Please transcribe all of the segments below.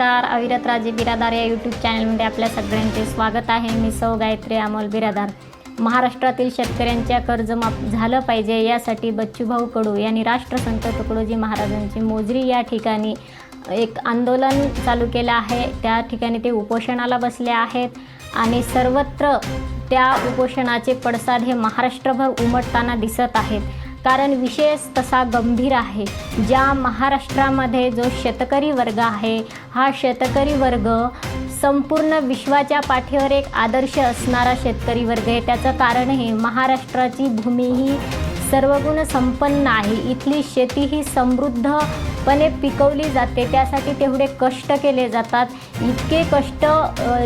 नमस्कार अविरत राजे बिरादार या यूट्यूब चॅनलमध्ये आपल्या सगळ्यांचे स्वागत आहे. मी सौ गायत्री अमोल बिरादार. महाराष्ट्रातील शेतकऱ्यांच्या कर्जमाफ झालं पाहिजे यासाठी बच्चूभाऊ कडू यांनी राष्ट्रसंत तुकडोजी महाराजांची मोजरी या ठिकाणी एक आंदोलन चालू केलं आहे. त्या ठिकाणी ते उपोषणाला बसले आहेत आणि सर्वत्र त्या उपोषणाचे पडसाद हे महाराष्ट्रभर उमटताना दिसत आहेत. कारण विशेष तसा गंभीर आहे. ज्या महाराष्ट्रामध्ये जो शेतकरी वर्ग आहे हा शेतकरी वर्ग संपूर्ण विश्वाच्या पाठीवर एक आदर्श असणारा शेतकरी वर्ग आहे. त्याचं कारण हे महाराष्ट्राची भूमी ही सर्वगुण संपन्न आहे. इथली शेती ही समृद्धपणे पिकवली जाते. त्यासाठी तेवढे कष्ट केले जातात. इतके कष्ट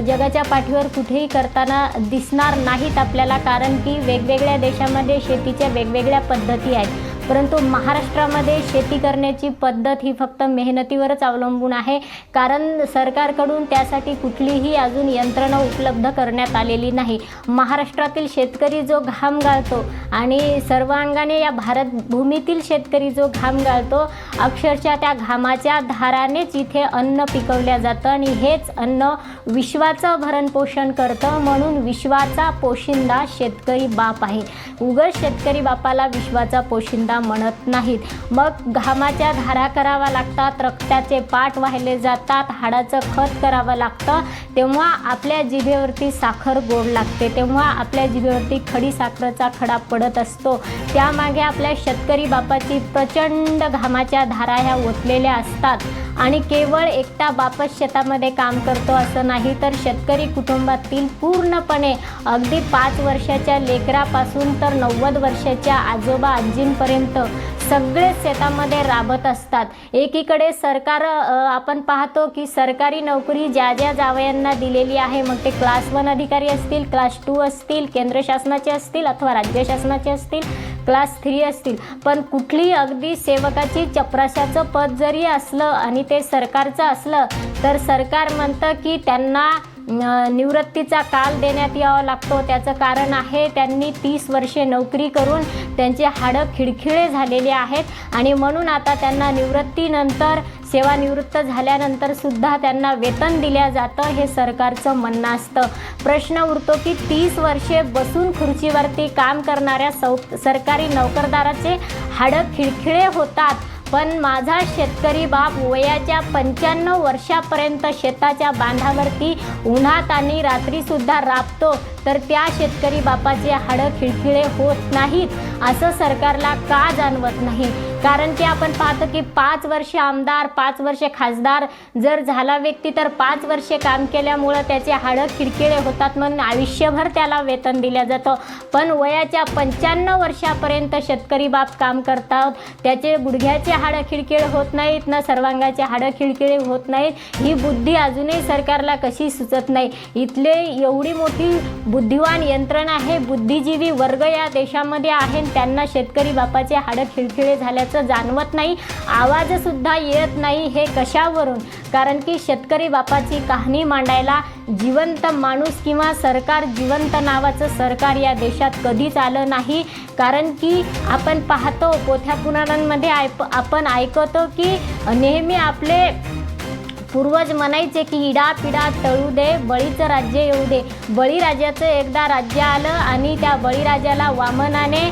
जगाच्या पाठीवर कुठेही करताना दिसणार नाहीत आपल्याला कारण की वेगवेगळ्या देशामध्ये शेतीच्या वेगवेगळ्या पद्धती आहेत. परंतु महाराष्ट्रामध्ये शेती करण्याची पद्धत ही फक्त मेहनतीवरच अवलंबून आहे. कारण सरकारकडून त्यासाठी कुठलीही अजून यंत्रणा उपलब्ध करण्यात आलेली नाही. महाराष्ट्रातील शेतकरी जो घाम गाळतो आणि सर्वांगाने या भारत भूमीतील शेतकरी जो घाम गाळतो अक्षरशः त्या घामाच्या धारानेच इथे अन्न पिकवल्या जातं आणि हेच अन्न विश्वाचं भरणपोषण करतं. म्हणून विश्वाचा पोशिंदा शेतकरी बाप आहे. उगल शेतकरी बापाला विश्वाचा पोशिंदा म्हणत नाहीत. मग घामाच्या धारा करावा लागतात रक्ताचे पाठ वाहिले जातात हाडाचं खत करावं लागतं. तेव्हा आपल्या जिभेवरती साखर गोड लागते तेव्हा आपल्या जिभेवरती खडी साखरेचा खडा पडत असतो. त्यामागे आपल्या शेतकरी बापाची प्रचंड घामाच्या धारा ह्या ओतलेल्या असतात. आणि केवळ एकटा बापच शेतामध्ये काम करतो असं नाही तर शेतकरी कुटुंबातील पूर्णपणे अगदी पाच वर्षाच्या लेकरापासून तर नव्वद वर्षाच्या आजोबा आजींपर्यंत सगळे शेतामध्ये राबत असतात. एकीकडे सरकार आपण पाहतो की सरकारी नोकरी ज्या ज्या जावयांना दिलेली आहे मग ते क्लास वन अधिकारी असतील क्लास टू असतील केंद्र शासनाचे असतील अथवा राज्य शासनाचे असतील क्लास थ्री असतील. पण कुठलीही अगदी सेवकाची चपराशाचं पद जरी असलं आणि ते सरकारचं असलं तर सरकार म्हणतं की त्यांना निवृत्तीचा काल देण्यात यावा लागतो. त्याचं कारण आहे त्यांनी तीस वर्षे नोकरी करून त्यांचे हाडं खिडखिळे झालेले आहेत आणि म्हणून आता त्यांना निवृत्तीनंतर सेवानिवृत्त झाल्यानंतर सुद्धा त्यांना वेतन दिल्या जातं हे सरकारचं म्हणणं असतं. प्रश्न उरतो की तीस वर्षे बसून खुर्चीवरती काम करणाऱ्या सौ सरकारी नोकरदाराचे हाडं खिळखिळे होतात. पण माझा शेतकरी बाप वयाच्या पंच्याण्णव वर्षापर्यंत शेताच्या बांधावरती उन्हात आणि रात्रीसुद्धा राबतो तर त्या शेतकरी बापाचे हाडं खिळखिळे होत नाहीत. असं सरकारला का जाणवत नाही? कारण की आपण पाहतो की पाच वर्षे आमदार पाच वर्षे खासदार जर झाला व्यक्ती तर पाच वर्षे काम केल्यामुळं त्याचे हाडं खिडकिळे होतात म्हणून आयुष्यभर त्याला वेतन दिलं जातं. पण वयाच्या पंच्याण्णव वर्षापर्यंत शेतकरी बाप काम करतात. त्याचे गुडघ्याचे हाडं खिडकिळे होत नाहीत ना सर्वांगाचे हाडं खिडकिळे होत नाहीत. ही बुद्धी अजूनही सरकारला कशी सुचत नाही? इथले एवढी मोठी बुद्धिवान यंत्रणा आहे. बुद्धिजीवी वर्ग या देशामध्ये आहे त्यांना शेतकरी बापाचे हाडं खिळखिळे झाल्याचं जाणवत नाही. आवाजसुद्धा येत नाही हे कशावरून? कारण की शेतकरी बापाची कहाणी मांडायला जिवंत माणूस किंवा सरकार जिवंत नावाचं सरकार या देशात कधीच आलं नाही. कारण की आपण पाहतो पोथ्या पुराणांमध्ये ऐप आपण ऐकतो की नेहमी आपले पूर्वज म्हणायचे की इडा पिडा तळू दे बळीचं राज्य येऊ दे. बळीराजाचं एकदा राज्य आलं आणि त्या बळीराजाला वामनाने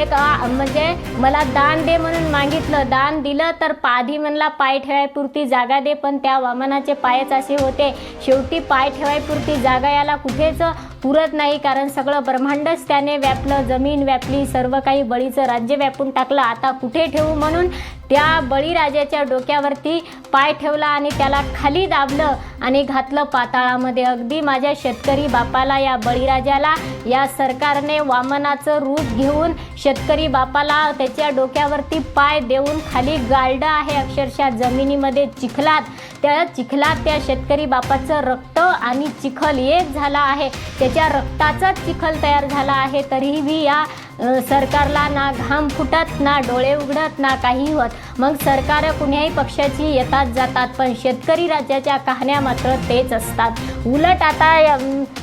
एक म्हणजे मला दान दे म्हणून मागितलं. दान दिलं तर पाधी म्हणला पाय ठेवायपुरती जागा दे. पण त्या वामनाचे पायच असे होते. शेवटी पाय ठेवायपुरती जागा याला कुठेच पुरत नाही कारण सगळं ब्रह्मांडच त्याने व्यापलं जमीन व्यापली सर्व काही बळीचं राज्य व्यापून टाकलं. आता कुठे ठेवू म्हणून त्या बळीराजाच्या डोक्यावरती पाय ठेवला आणि त्याला खाली दाबलं आणि घातलं पाताळामध्ये. अगदी माझ्या शेतकरी बापाला या बळीराजाला या सरकारने वामनाचं रूप घेऊन शेतकरी बापाला त्याच्या डोक्यावरती पाय देऊन खाली गाळडं आहे. अक्षरशः जमिनीमध्ये चिखलात त्या चिखलात त्या शेतकरी बापाचं रक्त आणि चिखल एक झाला आहे. त्याच्या रक्ताचाच चिखल तयार झाला आहे. तरीही या सरकारला ना घाम फुटत ना डोळे उघडत ना काही होत. मग सरकार कुण्याही पक्षाची येतात जातात पण शेतकरी राज्याच्या कहाण्या मात्र तेच असतात. उलट आता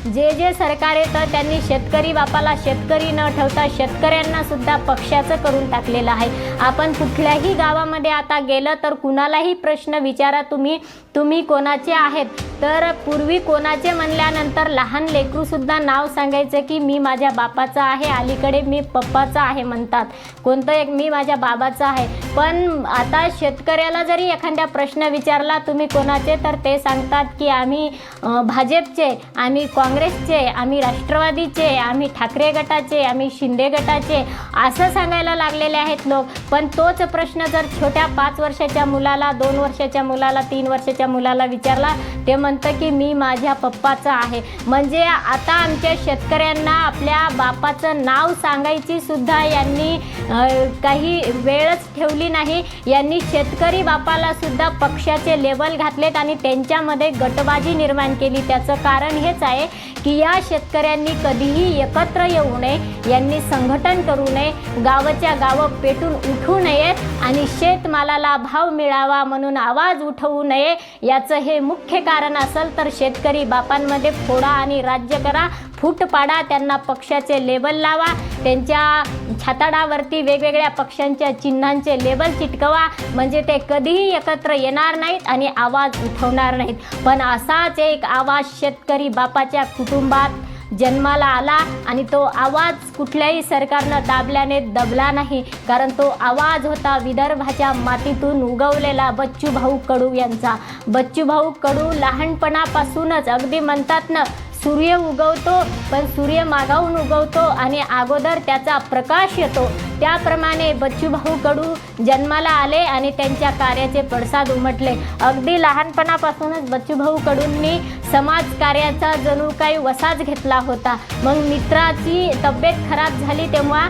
जे जे सरकार येतं त्यांनी शेतकरी बापाला शेतकरी न ठेवता शेतकऱ्यांना सुद्धा पक्षाचं करून टाकलेलं आहे. आपण कुठल्याही गावामध्ये आता गेलं तर कुणालाही प्रश्न विचारा तुम्ही. तुम्ही कोणाचे आहेत? तर पूर्वी कोणाचे म्हणल्यानंतर लहान लेकरूसुद्धा नाव सांगायचं की मी माझ्या बापाचा आहे अलीकडे मी पप्पाचा आहे म्हणतात. कोणतं एक मी माझ्या बाबाचा आहे. पण आता शेतकऱ्याला जरी एखाद्या प्रश्न विचारला तुम्ही कोणाचे? तर ते सांगतात की आम्ही भाजपचे आम्ही काँग्रेसचे आम्ही राष्ट्रवादीचे आम्ही ठाकरे गटाचे आम्ही शिंदे गटाचे असं सांगायला लागलेले आहेत लोक. पण तोच प्रश्न जर छोट्या पाच वर्षाच्या मुलाला दोन वर्षाच्या मुलाला तीन वर्षाच्या मुलाला विचारला ते म्हणतं की मी माझ्या पप्पाचं आहे. म्हणजे आता आमच्या शेतकऱ्यांना आपल्या बापाचं नाव सांगायची सुद्धा यांनी काही वेळच ठेवली नाही. यांनी शेतकरी बापाला सुद्धा पक्षाचे लेवल घातलेत आणि त्यांच्यामध्ये गटबाजी निर्माण केली. त्याचं कारण हेच आहे की या शेतकऱ्यांनी कधीही एकत्र येऊ नये यांनी संघटन करू नये गावाच्या गावं पेटून उठू नयेत आणि शेतमालाला भाव मिळावा म्हणून आवाज उठवू नये याचं हे मुख्य कारण असेल तर शेतकरी बापांमध्ये फोडा आणि राज्य करा. फूट पाडा त्यांना पक्षाचे लेबल लावा त्यांच्या छाताडावरती वेगवेगळ्या पक्षांच्या चिन्हांचे लेबल चिटकवा. म्हणजे ते कधीही एकत्र येणार नाहीत आणि आवाज उठवणार नाहीत. पण असाच एक आवाज शेतकरी बापाच्या कुटुंबात जन्माला आला आणि तो आवाज कुठल्याही सरकारनं दाबल्याने दबला नाही. कारण तो आवाज होता विदर्भाच्या मातीतून उगवलेला बच्चू भाऊ कडू यांचा. बच्चू भाऊ कडू लहानपणापासूनच अगदी म्हणतात ना सूर्य उगवतो पण सूर्य मागाहून उगवतो आणि अगोदर त्याचा प्रकाश येतो. त्याप्रमाणे बच्चूभाऊ कडू जन्माला आले आणि त्यांच्या कार्याचे पडसाद उमटले. अगदी लहानपणापासूनच बच्चूभाऊ कडूंनी समाज कार्याचा जणू काही वसाच घेतला होता. मग मित्राची तब्येत खराब झाली तेव्हा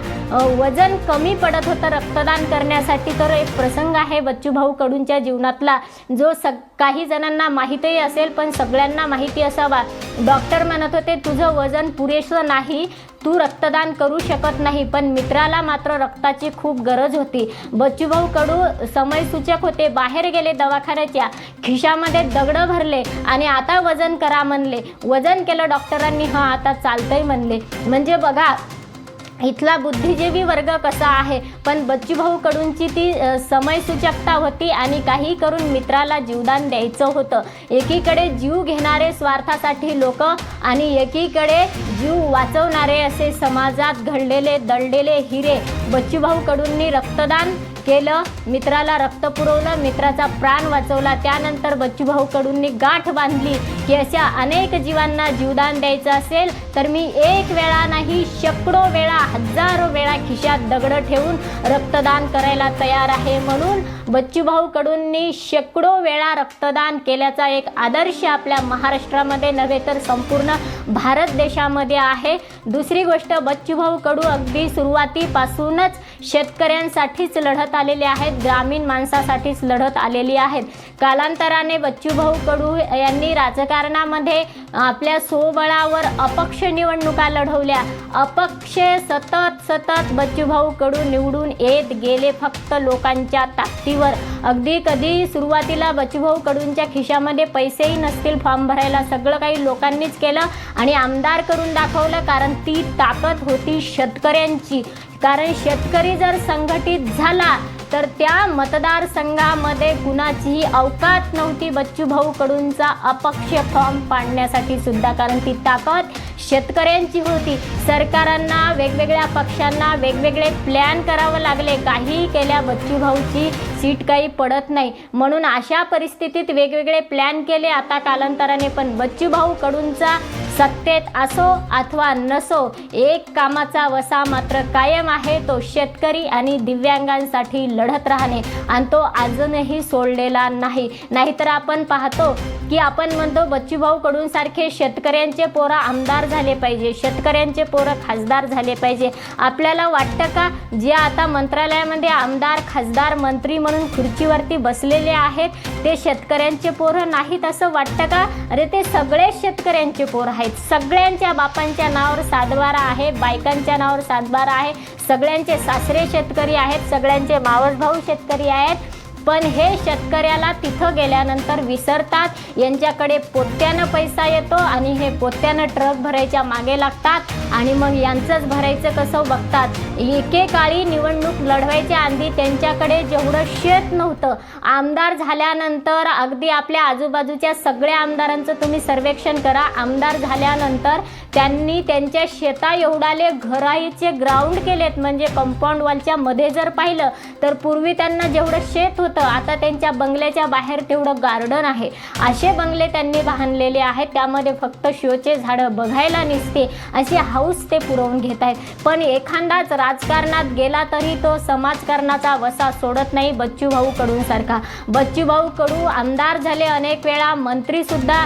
वजन कमी पडत होतं रक्तदान करण्यासाठी. तर एक प्रसंग आहे बच्चूभाऊ कडूंच्या जीवनातला जो सग काही जणांना माहीतही असेल पण सगळ्यांना माहिती असावा. डॉक्टर म्हणत होते तुझं वजन पुरेसं नाही तू रक्तदान करू शकत नाही पण मित्राला मात्र रक्ताची खूप गरज होती. बच्चूभाऊ कडू समयसूचक होते. बाहेर गेले दवाखान्याच्या खिशामध्ये दगडं भरले आणि आता वजन करा म्हणले. वजन केलं डॉक्टरांनी. हां आता चालतंय म्हणले. म्हणजे बघा इथला बुद्धिजीवी वर्ग कसा आहे? पण बच्चूभाऊ कडूंची ती समयसूचकता होती आणि काही करून मित्राला जीवदान द्यायचं होतं. एकीकडे जीव घेणारे स्वार्थासाठी लोक आणि एकीकडे जीव वाचवणारे असे समाजात घडलेले दळलेले हिरे. बच्चूभाऊ कडूंनी रक्तदान केलं. मित्राला रक्त पुरवलं. मित्राचा प्राण वाचवला. त्यानंतर बच्चूभाऊकडूंनी गाठ बांधली की अशा अनेक जीवांना जीवदान द्यायचं असेल तर मी एक वेळा नाही शेकडो वेळा हजारो वेळा खिशात दगडं ठेवून रक्तदान करायला तयार आहे म्हणून बच्चूभाऊकडूंनी शेकडो वेळा रक्तदान केल्याचा एक आदर्श आपल्या महाराष्ट्रामध्ये नव्हे तर संपूर्ण भारत देशामध्ये आहे. दुसरी गोष्ट बच्चूभाऊ कडू अगदी सुरुवातीपासूनच शेतकऱ्यांसाठीच लढत आलेले आहेत. ग्रामीण माणसासाठीच लढत आलेली आहेत. कालांतराने बच्चूभाऊ कडू यांनी राजकारणामध्ये आपल्या सोबळावर अपक्ष निवडणुका लढवल्या. अपक्ष सतत सतत बच्चूभाऊ कडू निवडून येत गेले फक्त लोकांच्या ताकदीवर. अगदी कधी सुरुवातीला बच्चूभाऊ कडूंच्या खिशामध्ये पैसेही नसतील फॉर्म भरायला सगळं काही लोकांनीच केलं आणि आमदार करून दाखवलं कारण ती ताकद होती शेतकऱ्यांची. कारण शेतकरी जर संघटित झाला तर त्या मतदारसंघामध्ये कुणाचीही अवकात नव्हती. बच्चूभाऊ कडूंचा अपक्ष फॉर्म पाडण्यासाठी सुद्धा कारण ती ताकद शेतकऱ्यांची होती. सरकारांना वेगवेगळ्या पक्षांना वेगवेगळे प्लॅन करावं लागले. काहीही केल्या बच्चूभाऊची सीट काही पडत नाही. म्हणून अशा परिस्थितीत वेगवेगळे प्लॅन केले. आता कालांतराने पण बच्चूभाऊ कडूंचा सत्तेत असो अथवा नसो एक कामाचा वसा मात्र कायम आहे तो शेतकरी आणि दिव्यांगांसाठी लढत राहणे आणि तो अजूनही सोडलेला नाही. नाहीतर आपण पाहतो की आपण म्हणतो बच्चूभाऊ कडून सारखे शेतकऱ्यांचे पोरं आमदार झाले पाहिजे शेतकऱ्यांचे पोरं खासदार झाले पाहिजे. आपल्याला वाटतं का जे आता मंत्रालयामध्ये आमदार खासदार मंत्री म्हणून खुर्चीवरती बसलेले आहेत ते शेतकऱ्यांचे पोरं नाहीत असं वाटतं का? अरे ते सगळे शेतकऱ्यांचे पोरं आहेत. सगळ्यांच्या बापांच्या नावावर सातबारा आहे बायकांच्या नावावर सातबारा आहे. सगळ्यांचे सासरे शेतकरी आहेत सगळ्यांचे मावस भाऊ शेतकरी आहेत. पण हे शेतकऱ्याला तिथं गेल्यानंतर विसरतात. यांच्याकडे पोत्यानं पैसा येतो आणि हे पोत्यानं ट्रक भरायच्या मागे लागतात. आणि मग यांचंच भरायचं कसं बघतात? एकेकाळी निवडणूक लढवायच्या आधी त्यांच्याकडे जेवढं शेत नव्हतं आमदार झाल्यानंतर अगदी आपल्या आजूबाजूच्या सगळ्या आमदारांचं तुम्ही सर्वेक्षण करा. आमदार झाल्यानंतर त्यांनी त्यांच्या शेता एवढाले घराईचे ग्राउंड केलेत. म्हणजे कंपाऊंड वॉलच्या मध्ये जर पाहिलं तर पूर्वी त्यांना जेवढं शेत होतं आता त्यांच्या बंगल्याच्या बाहेर तेवढं गार्डन आहे. असे बंगले त्यांनी बांधलेले आहेत. त्यामध्ये फक्त शोचे झाडं बघायला निसते. अशी हाऊस ते पुरवून घेत आहेत. पण एखादाच राजकारणात गेला तरी तो समाजकारणाचा वसा सोडत नाही बच्चू भाऊ कडून सारखा. बच्चू भाऊ कडू आमदार झाले अनेक वेळा मंत्रीसुद्धा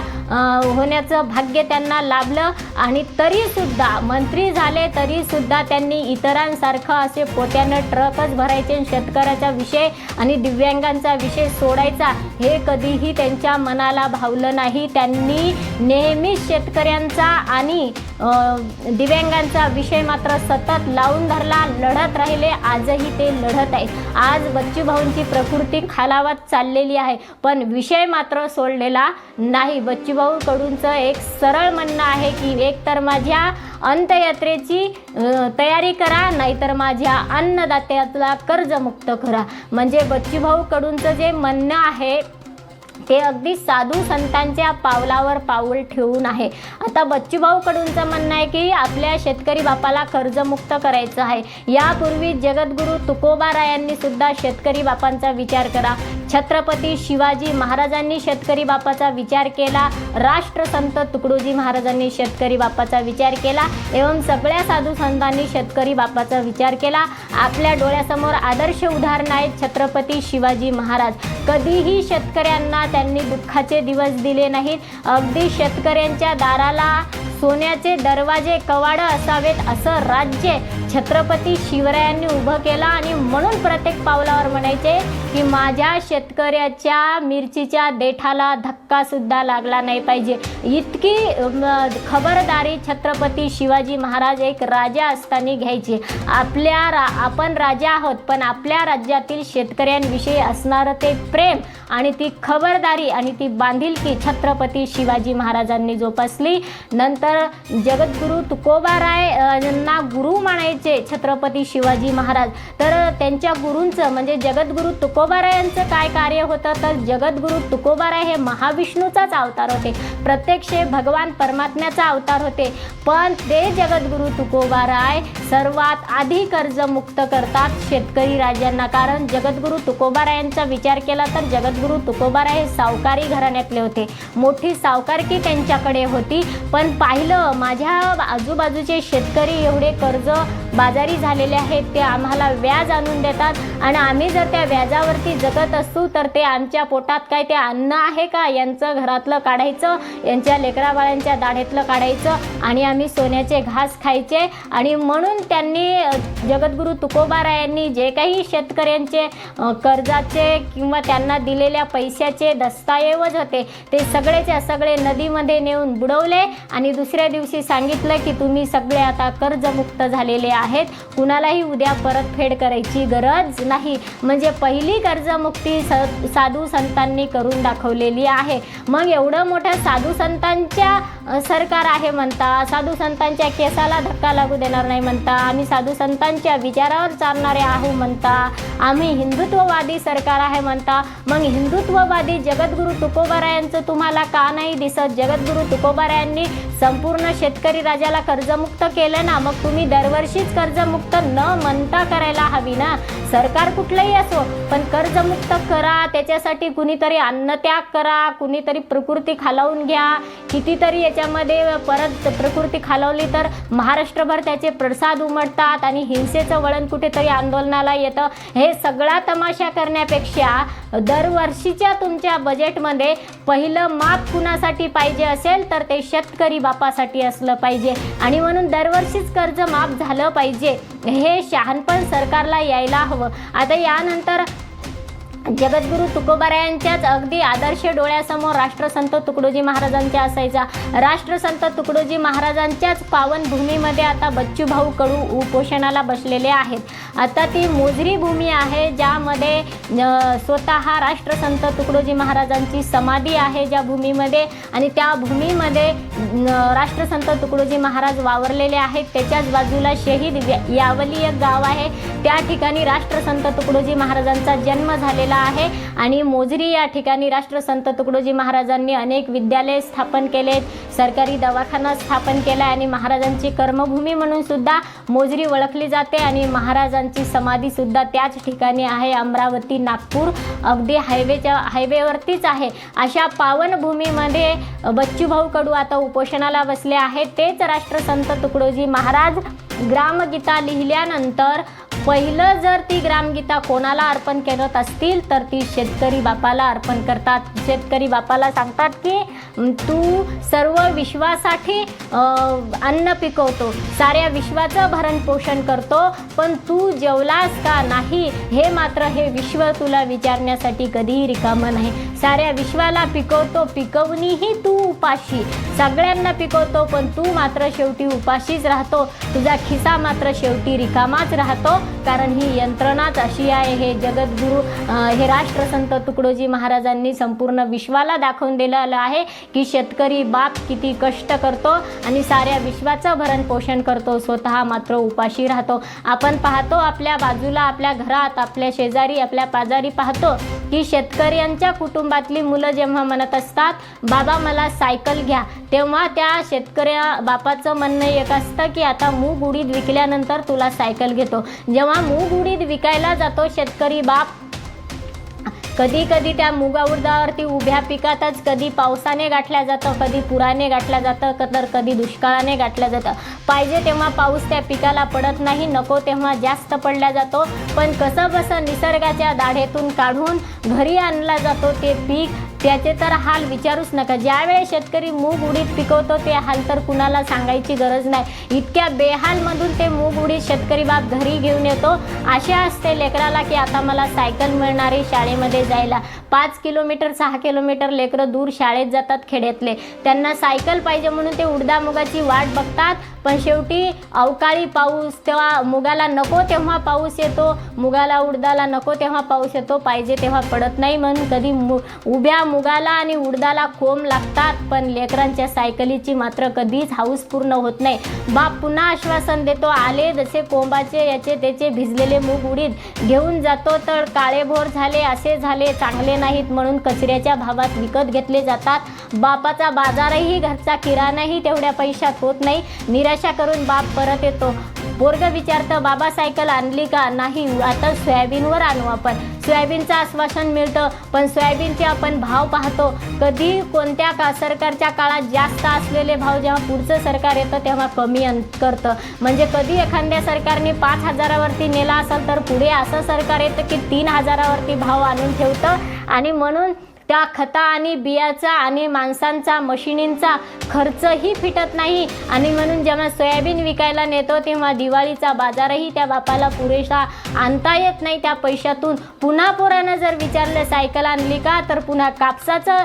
होण्याचं भाग्य त्यांना लाभलं आणि तरीसुद्धा मंत्री झाले तरीसुद्धा त्यांनी इतरांसारखं असे पोत्यानं ट्रकच भरायचे शेतकऱ्याचा विषय आणि दिव्यांगांचा विषय सोडायचा हे कधीही त्यांच्या मनाला भावलं नाही. त्यांनी नेहमीच शेतकऱ्यांचा आणि दिव्यांगांचा विषय मात्र सतत लावून धरला लढत राहिले आजही ते लढत आहेत. आज बच्चूभाऊंची प्रकृती खालावत चाललेली आहे पण विषय मात्र सोडलेला नाही. बच्चूभाऊकडूनचं एक सरळ म्हणणं आहे की एक तर माझ्या अंत्ययात्रेची तयारी करा नाहीतर माझ्या अन्नदात्याला कर्जमुक्त करा. म्हणजे बच्चूभाऊकडूनचं जे म्हणणं आहे हे अगदी साधू संतांच्या पावलावर पाऊल ठेवून आहे. आता बच्चूभाऊकडूनचं म्हणणं आहे की आपल्या शेतकरी बापाला कर्जमुक्त करायचं आहे. यापूर्वी जगद्गुरू तुकोबारायांनी सुद्धा शेतकरी बापांचा विचार करा छत्रपती शिवाजी महाराजांनी शेतकरी बापाचा विचार केला. राष्ट्रसंत तुकडोजी महाराजांनी शेतकरी बापाचा विचार केला. एवं सगळ्या साधू संतांनी शेतकरी बापाचा विचार केला. आपल्या डोळ्यासमोर आदर्श उदाहरण आहेत छत्रपती शिवाजी महाराज. कधीही शेतकऱ्यांना त्या त्यांनी दुःखाचे दिवस दिले नाहीत. अगदी शेतकऱ्यांच्या दाराला सोन्याचे दरवाजे कवाडं असावेत असं राज्य छत्रपती शिवरायांनी उभं केलं आणि म्हणून प्रत्येक पावलावर म्हणायचे की माझ्या शेतकऱ्याच्या मिरचीच्या देठाला धक्का सुद्धा लागला नाही पाहिजे. इतकी खबरदारी छत्रपती शिवाजी महाराज एक राजा असताना घ्यायचे. आपल्या रा आपण राजा आहोत पण आपल्या राज्यातील शेतकऱ्यांविषयी असणारं ते प्रेम आणि ती खबरदारी आणि ती बांधिलकी छत्रपती शिवाजी महाराजांनी जोपासली. नंतर जगद्गुरू तुकोबाराय यांना गुरु मानायचे छत्रपती शिवाजी महाराज. तर त्यांच्या गुरूंचं म्हणजे जगद्गुरू तुकोबारायांचं काय कार्य होतं? तर जगद्गुरू तुकोबाराय हे महाविष्णूचाच अवतार होते. प्रत्यक्ष भगवान परमात्म्याचा अवतार होते. पण ते जगद्गुरू तुकोबाराय सर्वात आधी कर्जमुक्त करतात शेतकरी राजांना कारण जगद्गुरू तुकोबारायांचा विचार केला तर जगद्गुरू तुकोबाराय हे सावकारी घराण्यातले होते. मोठी सावकारकी त्यांच्याकडे होती. पण पाहिलं माझ्या आजूबाजूचे शेतकरी एवढे कर्ज बाजारी झालेले आहेत ते आम्हाला व्याज आणून देतात. आणि आम्ही जर त्या व्याजावरती जगत असू तर ते आमच्या पोटात काय ते अन्न आहे का? यांचं घरातलं काढायचं यांच्या लेकराबाळ्यांच्या दाढेतलं काढायचं आणि आम्ही सोन्याचे घास खायचे. आणि म्हणून त्यांनी जगद्गुरू तुकोबारायांनी जे काही शेतकऱ्यांचे कर्जाचे किंवा त्यांना दिलेल्या पैशाचे दस्तऐवज होते ते सगळेच्या सगळे नदीमध्ये नेऊन बुडवले. आणि दुसऱ्या दिवशी सांगितलं की तुम्ही सगळे आता कर्जमुक्त झालेले आहेत. कुणालाही उद्या परतफेड करायची गरज नाही. म्हणजे पहिली कर्जमुक्ती स साधू संतांनी करून दाखवलेली आहे. मग एवढं मोठ्या साधू संतांच्या सरकार आहे म्हणता साधू संतांच्या केसाला धक्का लागू देणार नाही म्हणता आम्ही साधू संतांच्या विचारावर चालणारे आहो म्हणता आम्ही हिंदुत्ववादी सरकार आहे म्हणता मग हिंदुत्ववादी जगद्गुरू तुकोबारायांचं तुम्हाला का नाही दिसत? जगद्गुरू तुकोबारायांनी संपूर्ण शेतकरी राजाला कर्जमुक्त केलं ना मग तुम्ही दरवर्षीच कर्जमुक्त न म्हणता करायला हवी ना? सरकार कुठलंही असो पण कर्जमुक्त करा त्याच्यासाठी कुणीतरी अन्नत्याग करा कुणीतरी प्रकृती खालावून घ्या. कितीतरी याच्यामध्ये परत प्रकृती खालावली तर महाराष्ट्रभर त्याचे प्रसाद उमटतात आणि हिंसेचं वळण कुठेतरी आंदोलनाला येतं. हे सगळा तमाशा करण्यापेक्षा दरवर्षीच्या तुमच्या बजेटमध्ये पहिलं माप कुणासाठी पाहिजे असेल तर ते शेतकरी बापासाठी असलं पाहिजे. आणि म्हणून दरवर्षीच कर्ज माफ झालं पाहिजे. हे शहाणपण सरकारला यायला हवं. आता यानंतर जगद्गुरू तुकोबारायांच्याच अगदी आदर्श डोळ्यासमोर राष्ट्रसंत तुकडोजी महाराजांच्या असायचा. राष्ट्रसंत तुकडोजी महाराजांच्याच पावनभूमीमध्ये आता बच्चूभाऊ कडू उपोषणाला बसलेले आहेत. आता ती मोजरी भूमी आहे ज्यामध्ये स्वतः राष्ट्रसंत तुकडोजी महाराजांची समाधी आहे ज्या भूमीमध्ये आणि त्या भूमीमध्ये राष्ट्रसंत तुकडोजी महाराज वावरलेले आहेत. त्याच्याच बाजूला शहीद यावली एक गाव आहे. त्या ठिकाणी राष्ट्रसंत तुकडोजी महाराजांचा जन्म झालेला आहे. आणि मोजरी या ठिकाणी राष्ट्रसंत तुकडोजी महाराजांनी अनेक विद्यालय स्थापन केलेत. सरकारी दवाखाना स्थापन केला आणि महाराजांची कर्मभूमी म्हणून सुद्धा मोजरी ओळखली जाते आणि महाराजांची समाधी सुद्धा त्याच ठिकाणी आहे. अमरावती नागपूर अगदी हायवेच्या हायवेवरतीच आहे. अशा पावनभूमीमध्ये बच्चूभाऊ कडू आता उपोषणाला बसले आहेत. तेच राष्ट्रसंत तुकडोजी महाराज ग्रामगीता लिहिल्यानंतर पहिलं जर ती ग्रामगीता कोणाला अर्पण करत असतील तर ती शेतकरी बापाला अर्पण करतात. शेतकरी बापाला सांगतात की तू सर्व विश्वासाठी अन्न पिकवतो. साऱ्या विश्वाचं भरणपोषण करतो पण तू जेवलास का नाही हे मात्र हे विश्व तुला विचारण्यासाठी कधीही रिकामं नाही. साऱ्या विश्वाला पिकवतो पिकवणीही तू उपाशी. सगळ्यांना पिकवतो पण तू मात्र शेवटी उपाशीच राहतो. तुझा खिसा मात्र शेवटी रिकामाच राहतो. कारण ही यंत्रणाच अशी आहे हे जगद्गुरू हे राष्ट्रसंत तुकडोजी महाराजांनी संपूर्ण विश्वाला दाखवून दिलेलं आहे की शेतकरी बाप किती कष्ट करतो आणि साऱ्या विश्वाचं भरण पोषण करतो स्वतः मात्र उपाशी राहतो. आपण पाहतो आपल्या बाजूला आपल्या घरात आपल्या शेजारी आपल्या पाजारी पाहतो की शेतकऱ्यांच्या कुटुंबातली मुलं जेव्हा म्हणत असतात बाबा मला सायकल घ्या तेव्हा त्या शेतकऱ्या बापाचं म्हणणं एक असतं की आता मूग उडीद विकल्यानंतर तुला सायकल घेतो. जेव्हा मूग उडीद विकायला जातो शेतकरी बाप कधी कधी त्या मुगा उडदावरती उभ्या पिकातच कधी पावसाने गाठल्या जातं कधी पुराने गाठल्या जातं क- तर कधी दुष्काळाने गाठल्या जातं. पाहिजे तेव्हा पाऊस त्या पिकाला पडत नाही नको तेव्हा जास्त पडला जातो. पण कसं बसं निसर्गाच्या दाढेतून काढून घरी आणला जातो ते पीक त्याचे तर हाल विचारूच नका. ज्यावेळेस शेतकरी मूग उडीद पिकवतो ते हाल तर कुणाला सांगायची गरज नाही. इतक्या बेहालमधून ते मूग उडीद शेतकरी बाप घरी घेऊन येतो. आशा असते लेकराला की आता मला सायकल मिळणारी शाळेमध्ये जायला. पाच किलोमीटर सहा किलोमीटर लेकरं दूर शाळेत जातात खेड्यातले. त्यांना सायकल पाहिजे म्हणून ते उडदा मुगाची वाट बघतात. पण शेवटी अवकाळी पाऊस तेव्हा मुगाला नको तेव्हा पाऊस येतो. मुगाला उडदाला नको तेव्हा पाऊस येतो. पाहिजे तेव्हा पडत नाही म्हणून कधी मु उभ्या मुगाला आणि उडदाला कोंब लागतात पण लेकरांच्या सायकलीची मात्र कधीच हाऊस पूर्ण होत नाही. बाप पुन्हा आश्वासन देतो आले जसे कोंबाचे याचे त्याचे भिजलेले मूग उडीद. घेऊन जातो तर काळेभोर झाले असे झाले चांगले नाहीत म्हणून कचऱ्याच्या भावात विकत घेतले जातात. बापाचा बाजारही घरचा किराणाही तेवढ्या पैशात होत नाही. निराशा करून बाप परत येतो. पोरग विचारतं बाबा सायकल आणली का? नाही आता सोयाबीनवर आणू आपण. सोयाबीनचं आश्वासन मिळतं. पण सोयाबीनचे आपण भाव पाहतो. कधी कोणत्या का सरकारच्या काळात जास्त असलेले भाव जेव्हा पुढचं सरकार येतं तेव्हा कमी अन करतं. म्हणजे कधी एखाद्या सरकारने पाच हजारावरती नेला असेल तर पुढे असं सरकार येतं की तीन हजारावरती भाव आणून ठेवतं. आणि म्हणून त्या खता आणि बियाचा आणि माणसांचा मशिनींचा खर्चही फिटत नाही. आणि म्हणून जेव्हा सोयाबीन विकायला नेतो तेव्हा दिवाळीचा बाजारही त्या बापाला पुरेसा आणता येत नाही. त्या पैशातून पुन्हा पोरानं जर विचारलं सायकल आणली का? तर पुन्हा कापसाचं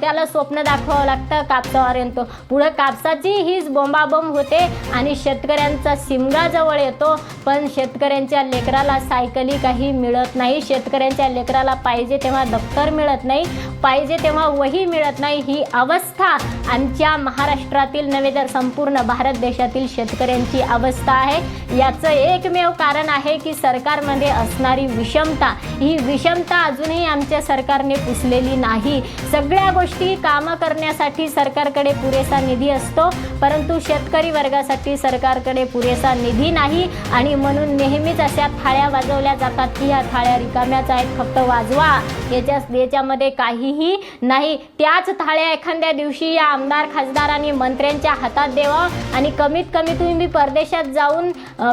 त्याला स्वप्न दाखवावं लागतं कापसावर येतो पुढं कापसाची हीच बोंबाबोंब होते आणि शेतकऱ्यांचा सिमगा जवळ येतो. पण शेतकऱ्यांच्या लेकराला सायकली काही मिळत नाही. शेतकऱ्यांच्या लेकराला पाहिजे तेव्हा दप्तर मिळत नाही. पाहिजे तेव्हा वही मिळत नाही ही अवस्था आमच्या महाराष्ट्रातील नव्हे तर संपूर्ण भारत देशातील शेतकऱ्यांची अवस्था आहे. याचं एकमेव कारण आहे की सरकारमध्ये असणारी विषमता. ही विषमता अजूनही आमच्या सरकारने पुसलेली नाही. सगळ्या गोष्टी कामं करण्यासाठी सरकारकडे पुरेसा निधी असतो परंतु शेतकरी वर्गासाठी सरकारकडे पुरेसा निधी नाही आणि म्हणून नेहमीच अशा थाळ्या वाजवल्या जातात की ह्या थाळ्या रिकाम्याच आहेत फक्त वाजवा. याच्या याच्यामध्ये काहीही नाही. त्याच थाळ्या एखाद्या दिवशी या आमदार खासदार आणि मंत्र्यांच्या हातात देवा आणि कमीत कमी तुम्ही परदेशात जाऊन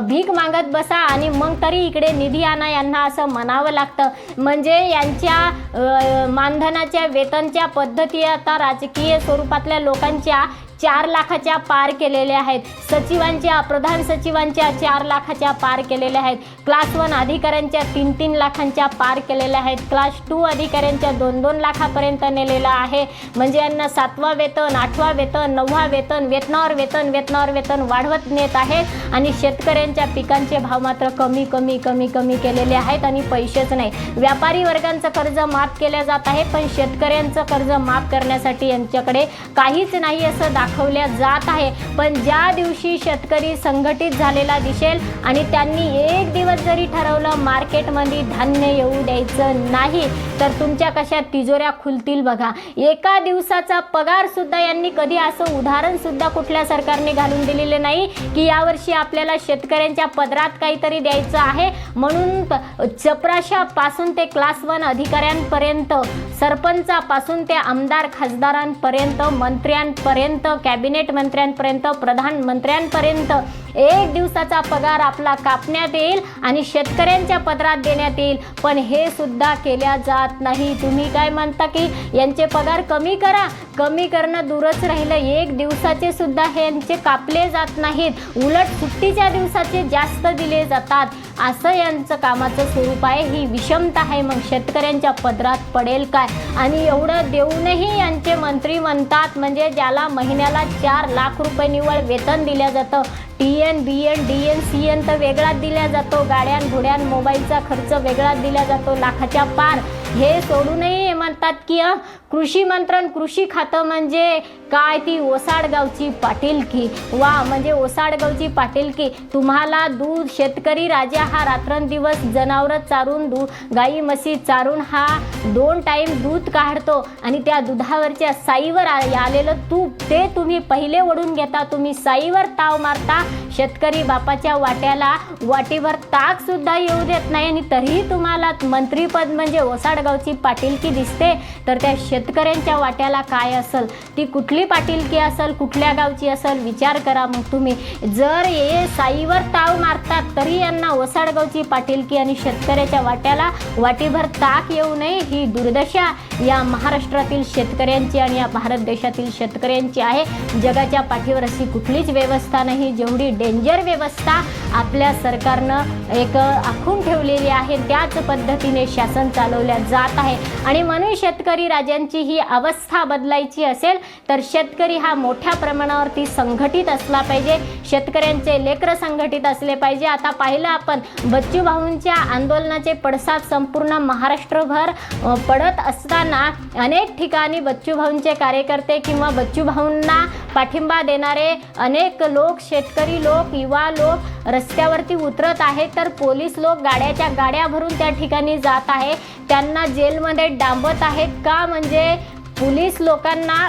भीक मागत बसा आणि मग तरी इकडे निधी आणा यांना असं म्हणावं लागतं. म्हणजे यांच्या मानधनाच्या वेतनच्या पद्धती आता राजकीय स्वरूपातल्या लोकांच्या चार लाखाच्या पार केलेल्या आहेत. सचिवांच्या प्रधान सचिवांच्या चार लाखाच्या पार केलेल्या आहेत. क्लास वन अधिकाऱ्यांच्या तीन तीन लाखांच्या पार केलेल्या आहेत. क्लास टू अधिकाऱ्यांच्या दोन दोन लाखापर्यंत नेलेला आहे. म्हणजे यांना सातवा वेतन आठवा वेतन नववा वेतन वेतनावर वेतन वेतनावर वेतन वाढवत नेत आहेत. आणि शेतकऱ्यांच्या पिकांचे भाव मात्र कमी कमी कमी कमी केलेले आहेत आणि पैसेच नाही. व्यापारी वर्गांचं कर्ज माफ केलं जात आहे पण शेतकऱ्यांचं कर्ज माफ करण्यासाठी यांच्याकडे काहीच नाही असं दाखव दाखवल्या जात आहे. पण ज्या दिवशी शेतकरी संघटित झालेला दिसेल आणि त्यांनी एक दिवस जरी ठरवलं मार्केटमध्ये धान्य येऊ द्यायचं नाही तर तुमच्या कशा तिजोऱ्या खुलतील बघा. एका दिवसाचा पगार सुद्धा यांनी कधी असं उदाहरण सुद्धा कुठल्या सरकारने घालून दिलेले नाही की यावर्षी आपल्याला शेतकऱ्यांच्या पदरात काहीतरी द्यायचं आहे. म्हणून चपराशापासून ते क्लास वन अधिकाऱ्यांपर्यंत सरपंचापासून ते आमदार खासदारांपर्यंत मंत्र्यांपर्यंत कॅबिनेट मंत्र्यांपर्यंत प्रधानमंत्र्यांपर्यंत एक दिवसाचा पगार आपला कापण्यात येईल आणि शेतकऱ्यांच्या पदरात देण्यात येईल. पण हे सुद्धा केल्या जात नाही. तुम्ही काय म्हणता की यांचे पगार कमी करा? कमी करणं दूरच राहिलं. एक दिवसाचे सुद्धा हे यांचे कापले जात नाहीत. उलट सुट्टीच्या दिवसाचे जास्त दिले जातात. असं यांचं कामाचं स्वरूप आहे. ही विषमता आहे. मग शेतकऱ्यांच्या पदरात पडेल काय? आणि एवढं देऊनही यांचे मंत्री म्हणतात म्हणजे ज्याला महिन्याला चार लाख रुपये निव्वळ वेतन दिलं जातं T N B N D N C N तर वेगळाच दिला जातो. गाड्यां घोड्यां मोबाईलचा खर्च वेगळाच दिला जातो. लाखाच्या पार. हे सोडूनही हे म्हणतात की कृषी मंत्रण कृषी खातं म्हणजे काय? ती ओसाडगावची पाटीलकी. वा म्हणजे ओसाडगावची पाटीलकी. तुम्हाला दूध शेतकरी राजा हा रात्रंदिवस जनावरं चारून दू गाई म्हशी चारून हा दोन टाईम दूध काढतो आणि त्या दुधावरच्या साईवर आ- आलेलं तूप ते तुम्ही पहिले ओढून घेता. तुम्ही साईवर ताव मारता शेतकरी बापाच्या वाट्याला वाटीभर ताक सुद्धा येऊ देत नाही आणि तरीही तुम्हाला मंत्रीपद म्हणजे ओसाडगावची पाटीलकी दिसते. तर त्या शेतकऱ्यांच्या वाट्याला काय असेल? ती कुठली पाटीलकी असेल? कुठल्या गावची असेल? विचार करा मग तुम्ही. जर हे साईवर ताव मारतात तरी यांना ओसाडगावची पाटीलकी आणि शेतकऱ्याच्या वाट्याला वाटीभर ताक येऊ नये ही दुर्दशा या महाराष्ट्रातील शेतकऱ्यांची आणि या भारत देशातील शेतकऱ्यांची आहे. जगाच्या पाठीवर अशी कुठलीच व्यवस्था नाही जेवढी डेंजर व्यवस्था आपल्या सरकारनं एक आखून ठेवलेली आहे. त्याच पद्धतीने शासन चालवल्या जात आहे. आणि म्हणून शेतकरी राजांची ही अवस्था बदलायची असेल तर शेतकरी हा मोठ्या प्रमाणावरती संघटित असला पाहिजे. शेतकऱ्यांचे लेकरं संघटित असले पाहिजे. आता पाहिलं आपण बच्चू भाऊंच्या आंदोलनाचे पडसाद संपूर्ण महाराष्ट्रभर पडत असताना अनेक ठिकाणी बच्चू भाऊंचे कार्यकर्ते किंवा बच्चू भाऊंना पाठिंबा देणारे अनेक लोक शेतकरी लोक युवा लोक रस्त्यावरती उतरत आहेत तर पोलीस लोक गाड्याच्या गाड्या भरून त्या ठिकाणी जात आहे त्यांना जेलमध्ये डांबत आहेत का? म्हणजे पोलीस लोकांना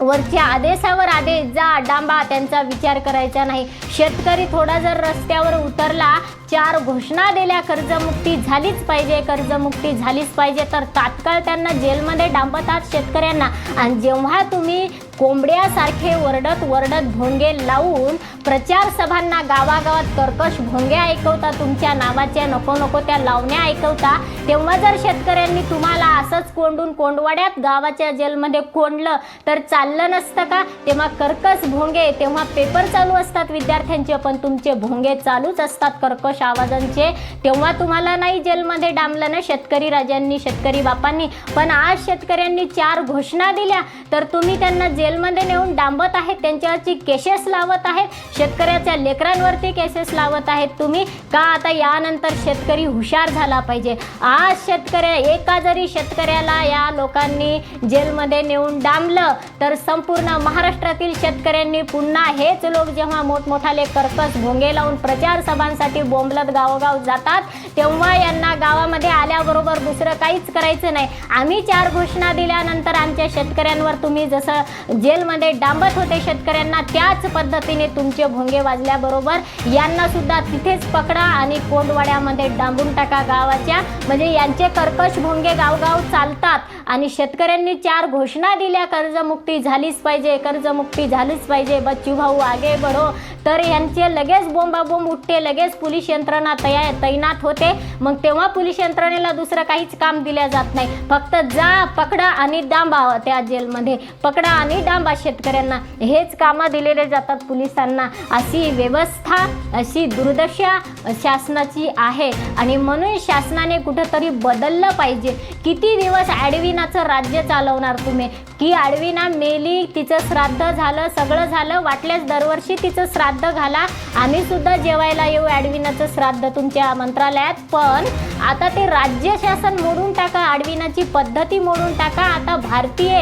वरच्या आदेशावर आदेश जा डांबा त्यांचा विचार करायचा नाही. शेतकरी थोडा जर रस्त्यावर उतरला चार घोषणा दिल्या कर्जमुक्ती झालीच पाहिजे कर्जमुक्ती झालीच पाहिजे तर तात्काळ त्यांना जेलमध्ये डांबतात शेतकऱ्यांना. आणि जेव्हा तुम्ही कोंबड्यासारखे वरडत वरडत भोंगे लावून प्रचार सभांना गावागावात कर्कश भोंगे ऐकवता तुमच्या नावाच्या नको नको त्या लावण्या ऐकवता. तेव्हा जर शेतकऱ्यांनी तुम्हाला असंच कोंडून कोंडवाड्यात गावाच्या जेलमध्ये कोंडलं तर चाललं नसतं का? तेव्हा कर्कश भोंगे तेव्हा पेपर चालू असतात विद्यार्थ्यांचे पण तुमचे भोंगे चालूच असतात कर्कश आवाजांचे. तेव्हा तुम्हाला नाही जेलमध्ये डांबलं ना शेतकरी राजांनी शेतकरी बापांनी. पण आज शेतकऱ्यांनी चार घोषणा दिल्या तर तुम्ही त्यांना जेलमध्ये नेऊन डांबत आहेत त्यांच्यावरची केसेस लावत आहेत. शेतकऱ्याच्या लेकरांवरती केसेस लावत आहेत तुम्ही. का आता यानंतर शेतकरी हुशार झाला पाहिजे? आज शेतकऱ्या एका जरी शेतकऱ्याला या लोकांनी जेलमध्ये नेऊन डांबलं तर संपूर्ण महाराष्ट्रातील शेतकऱ्यांनी पुन्हा हेच लोक जेव्हा मोठमोठाले कर्कस भोंगे लावून प्रचार सभांसाठी बोंबलत गावोगाव जातात तेव्हा यांना गावामध्ये आल्याबरोबर दुसरं काहीच करायचं नाही. आम्ही चार घोषणा दिल्यानंतर आमच्या शेतकऱ्यांवर तुम्ही जसं जेलमध्ये डांबत होते शेतकऱ्यांना त्याच पद्धतीने तुमचे भोंगे वाजल्याबरोबर यांना सुद्धा तिथेच पकडा आणि कोंडवाड्यामध्ये डांबून टाका गावाच्या. म्हणजे यांचे कर्कश भोंगे गावगाव चालतात आणि शेतकऱ्यांनी चार घोषणा दिल्या कर्जमुक्ती झालीच पाहिजे कर्जमुक्ती झालीच पाहिजे बच्चू भाऊ आगे बढो. तर यांचे लगेच बोंबाबोंब उठते लगेच पोलीस यंत्रणा तया तैनात होते. मग तेव्हा पोलीस यंत्रणेला दुसरं काहीच काम दिल्या जात नाही. फक्त जा पकडा आणि डांबा त्या जेलमध्ये. पकडा आणि डांबा शेतकऱ्यांना. हेच कामं दिलेले जातात पोलिसांना. अशी व्यवस्था अशी दुर्दशा शासनाची आहे. आणि म्हणून शासनाने कुठंतरी बदललं पाहिजे. किती दिवस ॲडविनाचं राज्य चालवणार तुम्ही? की ॲडविना मेली तिचं श्राद्ध झालं सगळं झालं वाटल्यास दरवर्षी तिचं श्राद्ध घाला. आम्ही सुद्धा जेवायला येऊ ॲडविनाचं श्राद्ध तुमच्या मंत्रालयात. पण आता ते राज्य शासन मोडून टाका आडविनाची पद्धती मोडून टाका. आता भारतीय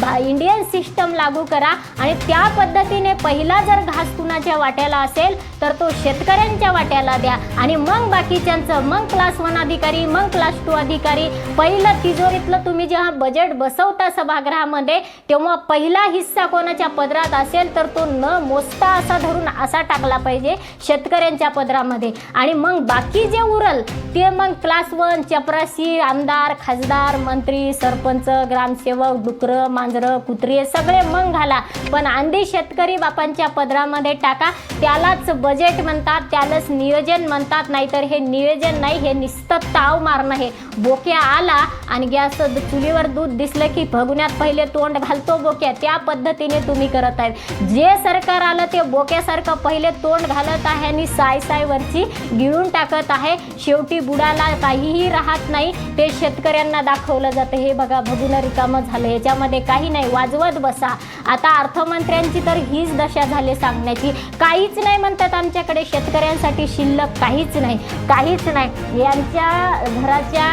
भा इंडियन सिस्टम लागू करा. आणि त्या पद्धतीने पहिला जर घास कोणाच्या वाट्याला असेल तर तो शेतकऱ्यांच्या वाट्याला द्या. आणि मग बाकीच्यांचं मग क्लास वन अधिकारी मग क्लास टू अधिकारी. पहिलं तिजोरीतलं तुम्ही जेव्हा बजेट बसवता सभागृहामध्ये तेव्हा पहिला हिस्सा कोणाच्या पदरात असेल तर तो न मोजता असा धरून असा टाकला पाहिजे शेतकऱ्यांच्या पदरामध्ये. आणि मग बाकी जे उरल ते मग क्लास वन चपराशी आमदार खासदार मंत्री सरपंच ग्रामसेवक डुकरं मांजरं कुत्रे सगळे मग घाला. पण आंधी शेतकरी बापांच्या पदरामध्ये टाका त्यालाच बजेट म्हणतात त्यालाच नियोजन म्हणतात नाहीतर हे नियोजन नाही हे नुसतं ताव मारणं हे बोक्या आला आणि गॅस चुलीवर दूध दिसलं की भगुण्यात पहिले तोंड घालतो बोक्या. त्या पद्धतीने तुम्ही करत आहेत. जे सरकार आलं ते बोक्यासारखं पहिले तोंड घालत आहे आणि साय सायवरची गिळून टाकत आहे. शेवटी बुडाला काहीही राहत नाही. ते शेतकऱ्यांना दाखवलं जातं. हे बघा भगुन रिकामं झालं. याच्यामध्ये काही नाही. वाजवत बसा. आता अर्थमंत्र्यांची तर हीच दशा झाली सांगण्याची. काहीच नाही म्हणतात आमच्याकडे. शेतकऱ्यांसाठी शिल्लक काहीच नाही. काहीच नाही. यांच्या घराच्या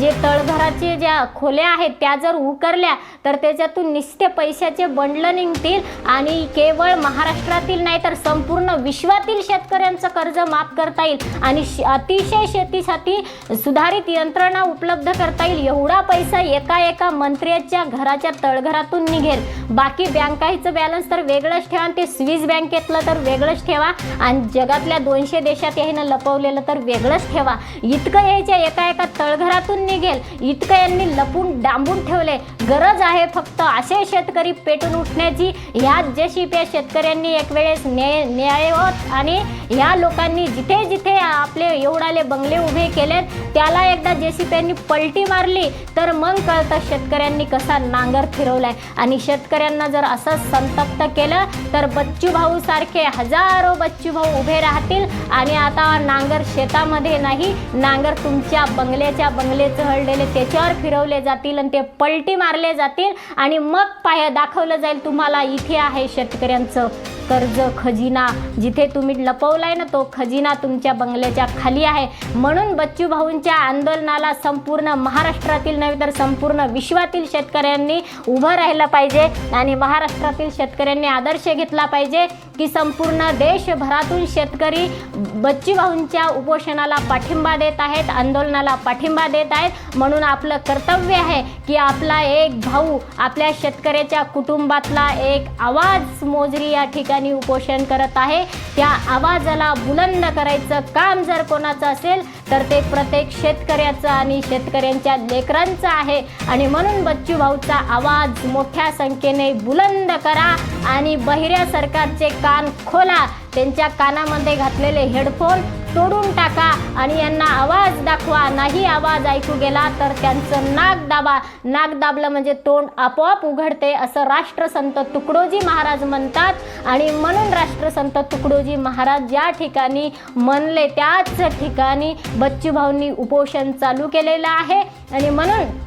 जे तळघराचे ज्या खोल्या आहेत त्या जर उकरल्या तर त्याच्यातून निस्ते पैशाचे बंडलं निघतील आणि केवळ महाराष्ट्रातील नाही तर संपूर्ण विश्वातील शेतकऱ्यांचं कर्ज माफ करता येईल आणि श- अतिशय शेतीसाठी सुधारित यंत्रणा उपलब्ध करता येईल. एवढा पैसा एका एका मंत्र्याच्या घराच्या तळघरातून निघेल. बाकी बँकाचं बॅलन्स तर वेगळंच ठेवा ते स्विस बँकेतलं तर वेगळंच ठेवा आणि जगातल्या दोनशे देशात यानं लपवलेलं तर वेगळंच ठेवा. इतकं यायच्या एका एका तळघरातून निघेल. इतकं यांनी लपून डांबून ठेवले गरज आहे फक्त असे शेतकरी पेटून उठण्याची. ह्या जेशिप्या शेतकऱ्यांनी एक वेळेस न्याय न्यायवत आणि ह्या लोकांनी जिथे जिथे आपले एवढाले बंगले उभे केलेत त्याला एकदा जेसीपीयांनी पलटी मारली तर मग कळतं शेतकऱ्यांनी कसा नांगर फिरवलाय. आणि शेतकऱ्यांना जर असं संतप्त केलं तर बच्चू भाऊ सारखे हजारो बच्चू भाऊ उभे राहतील. आणि आता नांगर शेतामध्ये नाही नांगर तुमच्या बंगल्याच्या बंगले चहळलेले त्याच्यावर फिरवले जातील आणि ते पलटी मारले जातील. आणि मग पाय दाखवलं जाईल तुम्हाला इथे आहे शेतकऱ्यांचं कर्ज खजिना. जिथे तुम्ही लपवलाय ना तो खजिना तुमच्या बंगल्याच्या खाली आहे. म्हणून बच्चू भाऊंच्या आंदोलनाला संपूर्ण महाराष्ट्रातील नव्हे तर संपूर्ण विश्वातील शेतकऱ्यांनी उभं राहिलं पाहिजे. आणि महाराष्ट्रातील शेतकऱ्यांनी आदर्श घेतला पाहिजे. की संपूर्ण देशभरातून शेतकरी बच्ची भाऊंच्या उपोषणाला पाठिंबा देत आहेत आंदोलनाला पाठिंबा देत आहेत. म्हणून आपलं कर्तव्य आहे की आपला एक भाऊ आपल्या शेतकऱ्याच्या कुटुंबातला एक आवाज मोजरी या ठिकाणी उपोषण करत आहे. त्या आवाजाला बुलंद करायचं काम जर कोणाचं असेल तर ते प्रत्येक शेतकऱ्याचं आणि शेतकऱ्यांच्या लेकरांचं आहे. आणि म्हणून बच्चू भाऊचा आवाज मोठ्या संख्येने बुलंद करा आणि बहिऱ्या सरकारचे कान खोला. त्यांच्या कानामध्ये घातलेले हेडफोन तोडून टाका आणि यांना आवाज दाखवा. नाही आवाज ऐकू गेला तर त्यांचं नाक दाबा. नाक दाबलं म्हणजे तोंड आपोआप उघडते असं राष्ट्रसंत तुकडोजी महाराज म्हणतात. आणि म्हणून राष्ट्रसंत तुकडोजी महाराज ज्या ठिकाणी म्हणले त्याच ठिकाणी बच्चूभाऊंनी उपोषण चालू केलेलं आहे. आणि म्हणून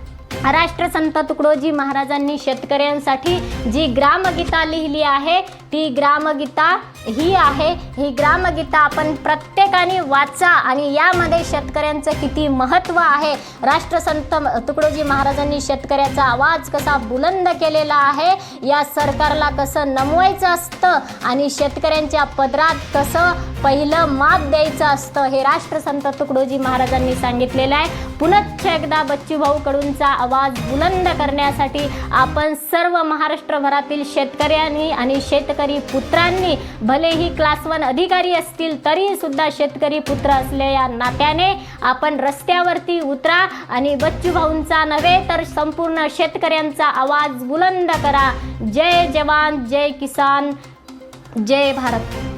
राष्ट्रसंत तुकडोजी महाराजांनी शेतकऱ्यांसाठी जी ग्रामगीता लिहिली आहे ती ग्रामगीता ही आहे ही ग्रामगीता. आपण प्रत्येकाने वाचा आणि यामध्ये शेतकऱ्यांचं किती महत्त्व आहे. राष्ट्रसंत तुकडोजी महाराजांनी शेतकऱ्याचा आवाज कसा बुलंद केलेला आहे या सरकारला कसं नमवायचं असतं आणि शेतकऱ्यांच्या पदरात कसं पहिलं माप द्यायचं असतं हे राष्ट्रसंत तुकडोजी महाराजांनी सांगितलेलं आहे. पुनश्च एकदा बच्चू भाऊकडूनचा आवाज बुलंद करण्यासाठी आपण सर्व महाराष्ट्रभरातील शेतकऱ्यांनी आणि शेतकरी पुत्रांनी भलेही क्लास वन अधिकारी असतील तरी सुद्धा शेतकरी पुत्र असलेल्या नात्याने आपण रस्त्यावरती उतरा आणि बच्चू भाऊंचा नव्हे तर संपूर्ण शेतकऱ्यांचा आवाज बुलंद करा. जय जवान जय किसान जय भारत.